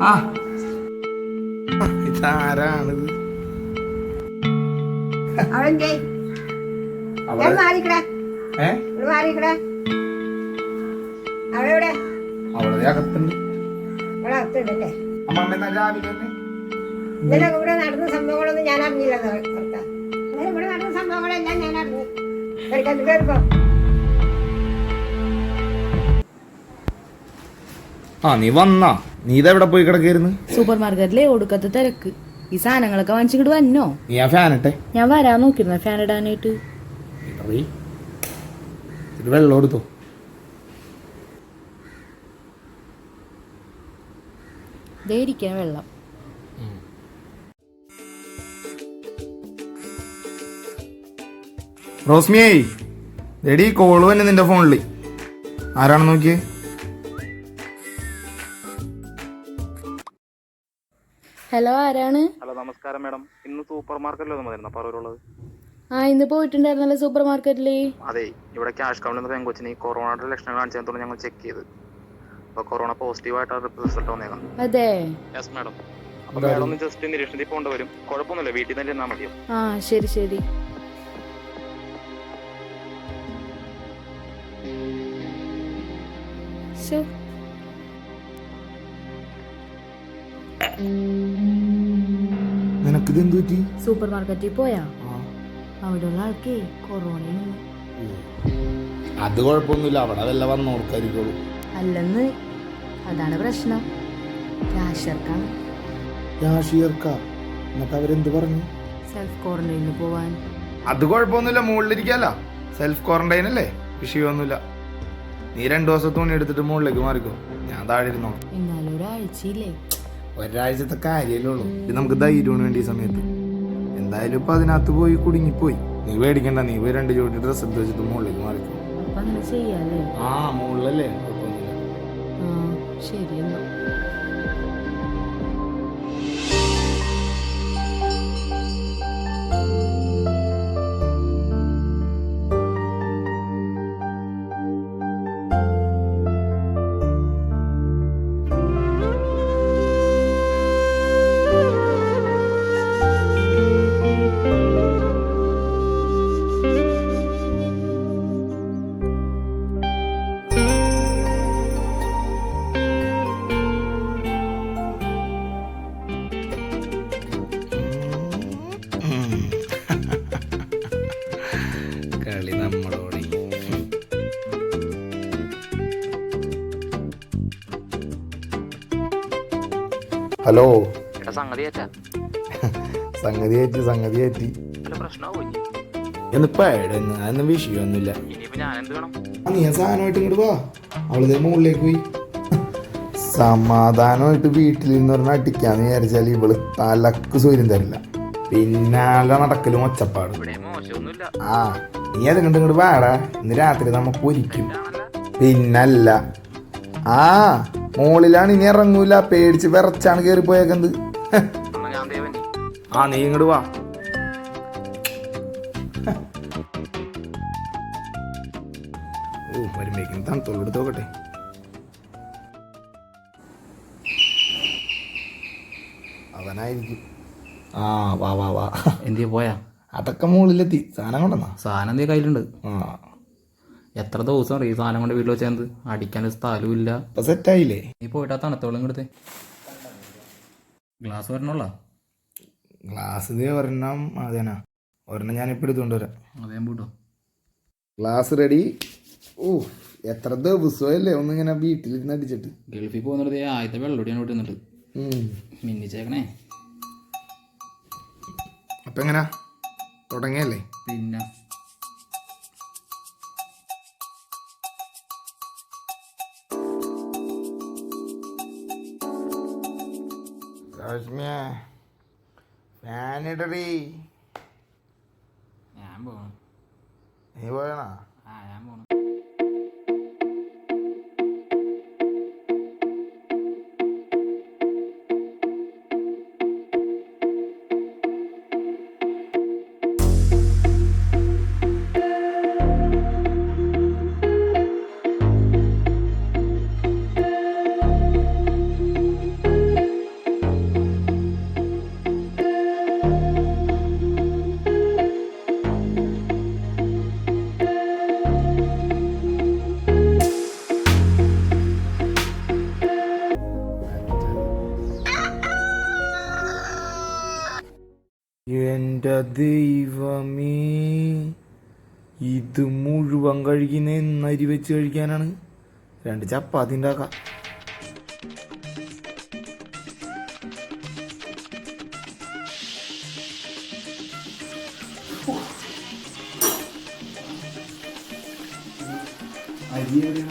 ആ. ഇതാരാണിത് അവളെന്തേ അവിടെ മാറിക്കട. ഏ? മാറിക്കട. അവളെവിടെ അവിടെ അകത്തുണ്ട്. അവളെ അകത്തുണ്ടല്ലേ? അമ്മ എന്നാ രാവിലെ തന്നെ. ഇന്നലെ ഇവിടെ നടന്ന സംഭവങ്ങളൊന്നും ഞാൻ അറിഞ്ഞില്ല ഭർത്താവ് ഇന്നലെ ഇവിടെ നടന്ന സംഭവങ്ങളെല്ലാം ഞാൻ അറിഞ്ഞു. കേൾക്കാൻ കേൾക്കോ ആ നീ വന്നാ. നീ ഇതെവിടെ പോയി കിടക്കായിരുന്നു? സൂപ്പർ മാർക്കറ്റിലെ ഒടുക്കത്തെ തിരക്ക്. ഈ സാധനങ്ങളൊക്കെ വാങ്ങിച്ചിട്ട് വന്നോ? നീ ആ ഫാൻ ഇട്ടെ. ഞാൻ വരാൻ നോക്കിരുന്ന ഫാൻ ഇടാനായിട്ട്. വെള്ളം എടുത്തോ. ഇരിക്കാൻ വെള്ളം. റോസ്മിയേ എടി കോൾ തന്നെ നിന്റെ ഫോണിൽ. ആരാണ് നോക്കിയേ? ഹലോ ആരാണ്? ഹലോ നമസ്കാരം മാഡം. ഇന്ന് സൂപ്പർ മാർക്കറ്റിൽ വന്നിരുന്നു പറവൂരുള്ളത് ആ ഇന്ന് പോയിട്ടുണ്ടായിരുന്നല്ലോ സൂപ്പർ മാർക്കറ്റിൽ. അതെ ഇവിടെ ക്യാഷ് കൗണ്ടിൽ നിന്ന് പെങ്കൊച്ചിന് ഈ കൊറോണയുടെ ലക്ഷണം കാണിച്ചതുകൊണ്ട് ഞങ്ങൾ ചെക്ക് ചെയ്ത്. അപ്പോൾ കൊറോണ പോസിറ്റീവ് ആയിട്ടാണ് റിസൾട്ട് വന്നേക്കാം. അതെ. യെസ് മാഡം അപ്പോൾ മാഡം ഒന്ന് ജസ്റ്റ് നിരീക്ഷണത്തിൽ പോകേണ്ടി വരും. കുഴപ്പമൊന്നുമില്ല വീട്ടിൽ തന്നെ ഇരുന്നാൽ മതിയോ? ആ ശരി ശരി. ശോ. നിനക്കിത് എന്ത് പറ്റി സൂപ്പർ മാർക്കറ്റിൽ പോയാ അവിടെയുള്ള ആൾക്കേ കൊറോണയാണ് അത് കുഴപ്പമൊന്നുമില്ല. അവിടെ വല്ല വന്നോർക്കായിരിക്കുള്ളൂ. അല്ലെന്ന് അതാണ് പ്രശ്നം. ക്യാഷർക്കാണ് രാഷിയർക്ക എന്നിട്ട് അവരെന്ത് പറഞ്ഞു? സെൽഫ് ക്വാറന്റൈനിൽ പോവാൻ. അത് കുഴപ്പമൊന്നുമില്ല. മുകളിലിരിക്കല്ല സെൽഫ് ക്വാറന്റൈൻ അല്ലേ? വിഷയമൊന്നുമില്ല. നീ രണ്ടു ദിവസം തുണി എടുത്തിട്ട് മുകളിലേക്ക് മാറിക്കോ. ഞാൻ താഴെ ഇരുന്നോ എന്നാലും ഒരാഴ്ചയില്ലേ? ഒരാഴ്ചത്തെ കാര്യമല്ലേ ഉള്ളൂ ഇത് നമുക്ക് ധൈര്യമാണ് വേണ്ടി ഈ സമയത്ത്. എന്തായാലും ഇപ്പൊ അതിനകത്ത് പോയി കുടുങ്ങിപ്പോയി. നീ പേടിക്കണ്ട നീ പോയി രണ്ട് ജോഡി ഡ്രസ്സ് എടുത്ത് വെച്ചിട്ട് മുകളിലേക്ക് മാറിക്കും അപ്പൊ അങ്ങനെ ചെയ്യാല്ലേ? ആ മുകളിലല്ലേ? കുഴപ്പമൊന്നുമില്ല. ശരി എന്നാ. ഹലോ. സംഗതി ആയിട്ട് സംഗതി ആയിട്ട് എന്നിപ്പോ അതൊന്നും വിഷയമൊന്നുമില്ല ഞാൻ എന്ത് വേണം? നീ സാധനമായിട്ട് ഇങ്ങോട്ട് വാ. അവളിതേ മുകളിലേക്ക് പോയി. സമാധാനമായിട്ട് വീട്ടിൽ നിന്ന് പറഞ്ഞാൽ അടിക്കാന്ന് വിചാരിച്ചാൽ ഇവൾ തലക്ക് സൂര്യം തരില്ല. പിന്നെ പിന്നാലെ നടക്കലും ഒച്ചപ്പാട്. ആ നീ അത് കണ്ട് ഇങ്ങോട്ട് വാടാ. ഇന്ന് രാത്രി നമുക്ക് ഒരിക്കും പിന്നല്ല. ആ മോളിലാണ് ഇനി ഇറങ്ങൂല പേടിച്ച് വിറച്ചാണ് കേറി പോയേക്കുന്നത് ആ നീ ഇങ്ങോട്ട് വാ. ഓ നോക്കട്ടെ. അവനായിരിക്കും. ആ വാ വാ വാ. എന്തിയാ പോയാ? അതൊക്കെ മുകളിലെത്തി സാധനം കൊണ്ടെന്നാ സാധനം എന്തിയ കയ്യിലുണ്ട്? ആ. എത്ര ദിവസം ഈ സാധനം കൊണ്ട് വീട്ടിൽ വെച്ചത് അടിക്കാൻ ഒരു സ്ഥലവും ഇല്ല. ഇപ്പൊ സെറ്റായില്ലേ നീ പോയിട്ട് ആ തണുത്തോളം ഇങ്ങടുത്ത് ഗ്ലാസ് വരണോളാ ഗ്ലാസ് ഇത് ഒരെണ്ണം അതേനാ ഒരെണ്ണം ഞാനിപ്പോൾ എടുത്തുകൊണ്ട് വരാം. അതേ പൂട്ടോ. ഗ്ലാസ് റെഡി ഓ എത്ര ദിവസമല്ലേ ഒന്നിങ്ങനെ വീട്ടിലിരുന്ന് അടിച്ചിട്ട്? ഗൾഫിൽ പോകുന്നിടത്ത് ആദ്യത്തെ വെള്ളോടിയാണ് ഉം. മിന്നിച്ചേക്കണേ. അപ്പൊ എങ്ങനാ? തുടങ്ങിയല്ലേ? പിന്നെ കാശ്മിയ ഫാനിടറി ഞാൻ പോകണം നീ പോയണാ? ആ ഞാൻ പോകണം മുഴുവൻ കഴിക്കുന്ന എന്നരി വെച്ച് കഴിക്കാനാണ്. രണ്ട് ചപ്പാത്തി ഉണ്ടാക്കാം. അരി അരി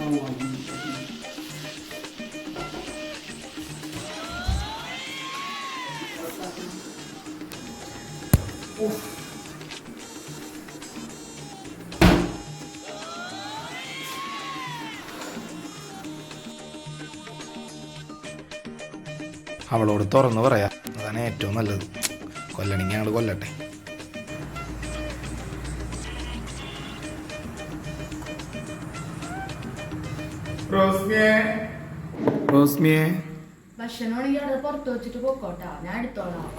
അവളോട് തുറന്നു പറയാ. അതാണ് ഏറ്റവും നല്ലത്. കൊല്ലണെങ്കിൽ ഞങ്ങൾ കൊല്ലട്ടെ. റോസ്മിയെ.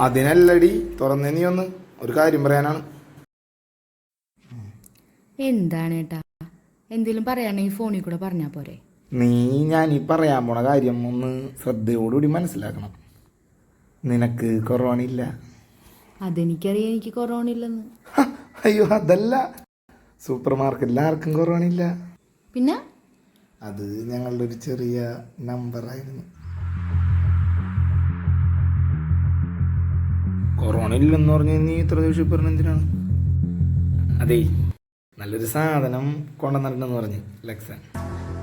അതിനല്ലടി തുറന്നേ നീ ഒന്ന്. ഒരു കാര്യം പറയാനാണ്. എന്താണ് ഏട്ടാ? എന്തേലും പറയാണെങ്കിൽ ഫോണിൽ കൂടെ പറഞ്ഞാ പോരെ? നീ ഞാൻ ഈ പറയാൻ പോണ കാര്യം ഒന്ന് ശ്രദ്ധയോടുകൂടി മനസ്സിലാക്കണം. നിനക്ക് കൊറോണ ഇല്ല. അതെനിക്കറിയാം എനിക്ക് കൊറോണ ഇല്ലെന്ന്. അയ്യോ അതല്ല. സൂപ്പർ മാർക്കറ്റിൽ ആർക്കും കൊറോണ ഇല്ല. പിന്നെ? അത് ഞങ്ങളുടെ ഒരു ചെറിയ നമ്പർ ആയിരുന്നു. കൊറോണ ഇല്ലെന്ന് പറഞ്ഞ് നീ ഇത്ര ദേഷ്യപ്പെടുന്ന എന്തിനാണ്? അതേ നല്ലൊരു സാധനം കൊണ്ടുവന്നിട്ടുണ്ടെന്ന് പറഞ്ഞ് ലക്സൻ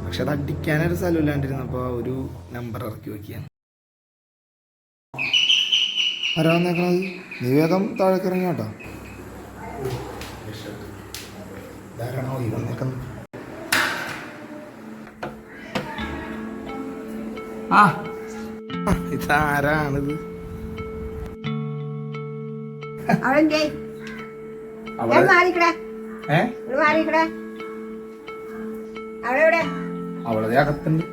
പക്ഷെ അത് അടിക്കാനൊരു സ്ഥലമില്ലാണ്ടിരുന്നപ്പോൾ ഒരു നമ്പർ ഇറക്കി വെക്കുകയാണ്. ആരാ നിൽക്കണത് നീ വേഗം താഴേക്ക് ഇറങ്ങി കേട്ടോ ധാരാണോ ആ ഇതാരാണിത് അവളെ അമ്മ അകത്തുണ്ട്.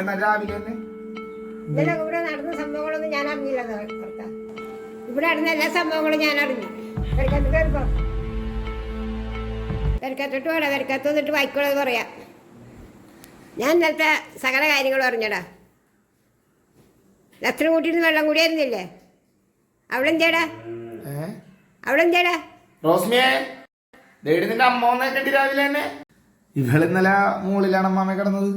എന്നാ രാവിലെ തന്നെ ഇന്നലെ ഇവിടെ നടന്ന സംഭവങ്ങളൊന്നും ഞാൻ അറിഞ്ഞില്ല ഇവിടെ നടന്ന എല്ലാ സംഭവങ്ങളും ഞാൻ അറിഞ്ഞു തിരക്കത്തിട്ട് കയറിപ്പോ വരക്കത്തോട്ട് വേണം. തിരക്കത്ത് വന്നിട്ട് വായിക്കോളത് പറയാം. ഞാൻ ഇന്നലത്തെ സകല കാര്യങ്ങളും അറിഞ്ഞടാ. ലക്ഷണം കൂട്ടിയിരുന്ന് വെള്ളം കൂടിയായിരുന്നില്ലേ അവിടെ എന്തേടാ റോസ്മിയെ ഡേഡി നിന്റെ അമ്മ രാവിലെ തന്നെ. ഇവളിന്നലെ മുകളിലാണ് അമ്മാമ്മ കിടന്നത്?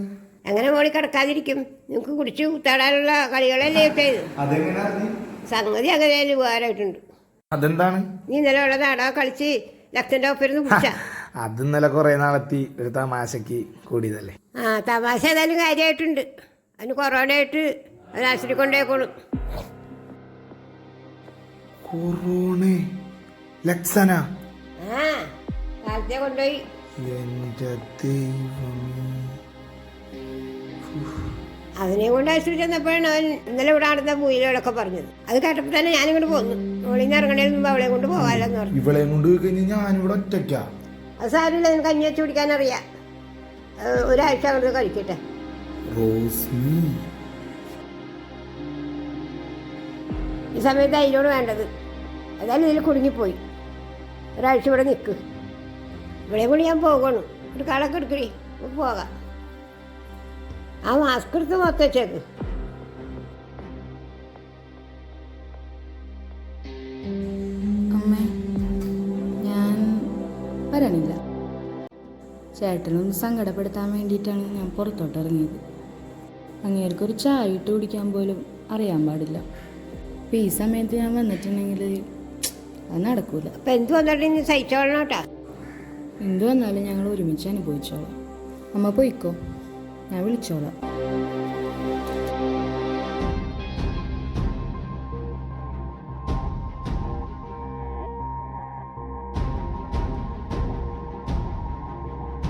അങ്ങനെ മോളിൽ കിടക്കാതിരിക്കും. നിങ്ങൾക്ക് കുടിച്ച് കുത്താടാനുള്ള കളികളല്ലേ അതെങ്ങനെ സംഗതി അങ്ങനെ ഉപകാരമായിട്ടുണ്ട് അതെന്താണ്? നീ ഇന്നലെ ഉള്ള നാടാ കളിച്ച് ലക്ഷന്റെ ഒപ്പിരുന്ന് കുടിച്ചാ. അത് ഇന്നലെ കുറെ നാളെത്തി ഒരു തമാശക്ക് കൂടിയതല്ലേ? ആ തമാശ ഏതായാലും കാര്യമായിട്ടുണ്ട് അതിന് കൊറോണ ആയിട്ട് അത് ആശുപത്രി കൊണ്ടേക്കോളും. കൊറോണ. ലക്സന. ആ കാലത്തെ കൊണ്ടുപോയി. എന്റെ ദൈവമേ. അതിനെ കൊണ്ട് ആശുപത്രി ചെന്നപ്പോഴാണ് അവൻ ഇന്നലെ ഇവിടെ നടന്ന പൂയിലോടൊക്കെ പറഞ്ഞത്. അത് കേട്ടപ്പോൾ തന്നെ ഞാനിങ്ങോട്ട് പോന്നു. മോളിൽ നിന്ന് ഇറങ്ങണേന് മുമ്പ് അവളെ കൊണ്ട് പോകാമല്ലെന്ന് പറഞ്ഞു. ഇവളെ കൊണ്ട് കഴിഞ്ഞാൽ ഞാനിവിടെ ഒറ്റയ്ക്ക? അത് സാരമില്ല നിനക്ക് കഞ്ഞി വെച്ച് കുടിക്കാൻ അറിയാം ഒരാഴ്ച അങ്ങോട്ട് കഴിക്കട്ടെ. റോസ്മി. ഈ സമയത്ത് അതിനോട് വേണ്ടത്. ഏതായാലും ഇതിൽ കുടുങ്ങിപ്പോയി. ഒരാഴ്ച ഇവിടെ നിൽക്ക് ഇവിടെ കൂടി ഞാൻ പോകണം. ഒരു കളൊക്കെ എടുക്കണേ പോകാം. ആ മാസ്ക് എടുത്ത് മൊത്തം വെച്ചേക്ക് അമ്മേ ഞാൻ വരണില്ല. ചേട്ടനൊന്ന് സങ്കടപ്പെടുത്താൻ വേണ്ടിയിട്ടാണ് ഞാൻ പുറത്തോട്ട് ഇറങ്ങിയത്. അങ്ങേർക്ക് ഒരു ചായ ഇട്ട് കുടിക്കാൻ പോലും അറിയാൻ പാടില്ല. അപ്പം ഈ സമയത്ത് ഞാൻ വന്നിട്ടുണ്ടെങ്കിൽ അത് നടക്കൂല. അപ്പം എന്ത് സഹിച്ചോളണം കേട്ടാ. എന്ത് വന്നാലും ഞങ്ങൾ ഒരുമിച്ച് അനുഭവിച്ചോളാം. അമ്മ പോയിക്കോ? ഞാൻ വിളിച്ചോളാം.